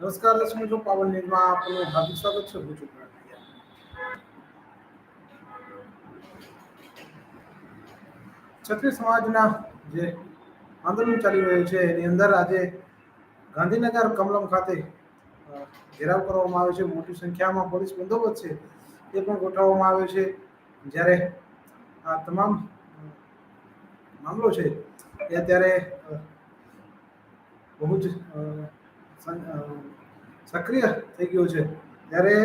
નમસ્કાર દર્શક મિત્રો પાવન ન્યૂઝમાં આપનું હાર્દિક સ્વાગત છે. હું છું. ક્ષત્રિય સમાજના જે આંદોલન ચાલી રહ્યું છે, એની અંદર આજે ગાંધીનગર કમલમ ખાતે ઘેરાવ કરવામાં આવ્યો છે. મોટી સંખ્યામાં પોલીસ બંદોબસ્ત છે, એ પણ ગોઠવવામાં આવ્યો છે. જ્યારે આ તમામ મામલો છે, એ અત્યારે બહુ જ સક્રિય થઈ ગયો છે. ત્યારે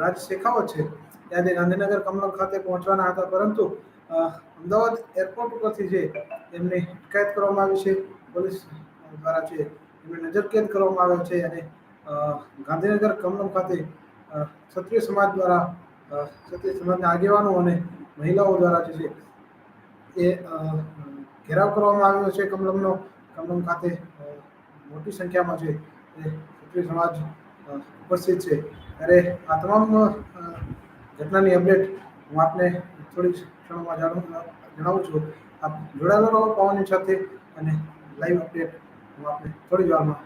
રાજ શેખાવત છે. ત્યારે ગાંધીનગર કમલમ ખાતે પહોંચવાના હતા, પરંતુ અમદાવાદ એરપોર્ટ ઉપરથી જે એમની અટકાયત કરવામાં આવી છે, પોલીસ દ્વારા છે એમને નજરકેદ કરવામાં આવ્યો છે અને ગાંધીનગર કમલમ ખાતે ક્ષત્રિય સમાજ દ્વારા ક્ષત્રિય સમાજના આગેવાનો અને મહિલાઓ દ્વારા જે છે એ ઘેરાવ કરવામાં આવ્યો છે કમલમનો. કમલમ ખાતે મોટી સંખ્યામાં છે ક્ષત્રિય સમાજ ઉપસ્થિત છે. ત્યારે આ તમામ ઘટનાની અપડેટ હું આપને થોડી ક્ષણોમાં જાણું જણાવું છું. આપ જોડાયેલા રહો પવનની સાથે અને લાઈવ અપડેટ હું આપને થોડી વારમાં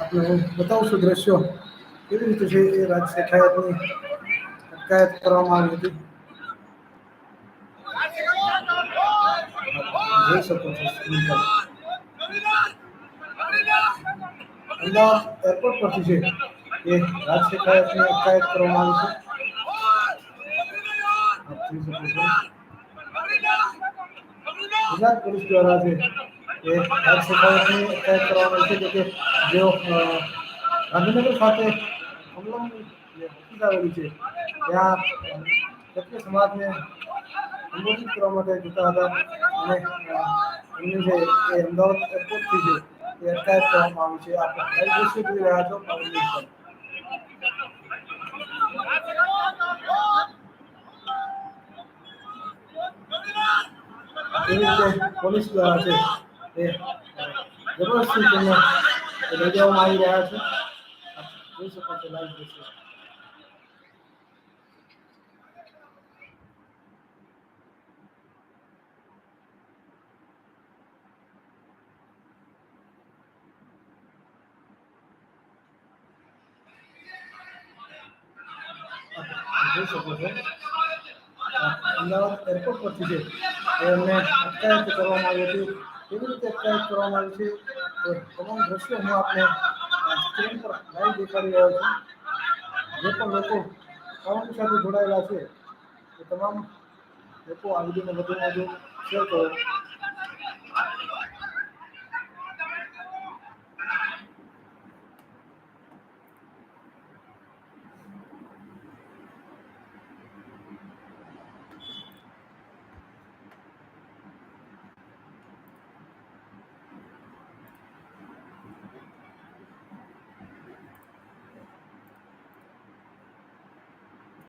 આપણે હું બતાવું છું દ્રશ્યો. કેવી રીતે છે એ રાજ શેખાયતની અટકાયત કરવામાં આવી હતી? જોઈ શકો છો સ્ક્રીન પર. અમદાવાદ એરપોર્ટ પરથી છે એ રાજ શેખાયતની અટકાયત કરવામાં આવી છો. ગુજરાત પોલીસ દ્વારા છે એ રાજ શેખાવતની અટકાયત કરવામાં આવી છે કે જેઓ ગાંધીનગર ખાતે હમલાની ઓફિસ આવેલી છે, ત્યાં ક્ષત્રિય સમાજને સંબોધિત કરવા માટે જતા હતા અને એમની જે એ અમદાવાદ એરપોર્ટથી છે એ અટકાયત કરવામાં આવી છે. આપણે લાઈવ દ્રશ્યો જોઈ રહ્યા છો, પાવન એવી રીતે પોલીસ દ્વારા છે? એ તેમને લઈ જવામાં આવી રહ્યા છે જોઈ શકો છો લાઈવ દ્રશ્યો જોઈ શકો છો અમદાવાદ એરપોર્ટ પરથી છે એમને અટકાયત કરવામાં આવી હતી કેવી રીતે અટકાયત કરવામાં આવી છે? એ તમામ દ્રશ્યો હું આપને સ્ક્રીન પર લાઈવ દેખાડી રહ્યો છું. જે પણ લોકો કાઉન્ટી સાથે જોડાયેલા છે, એ તમામ લોકો આ વિડીયોને વધુમાં વધુ શેર કરો.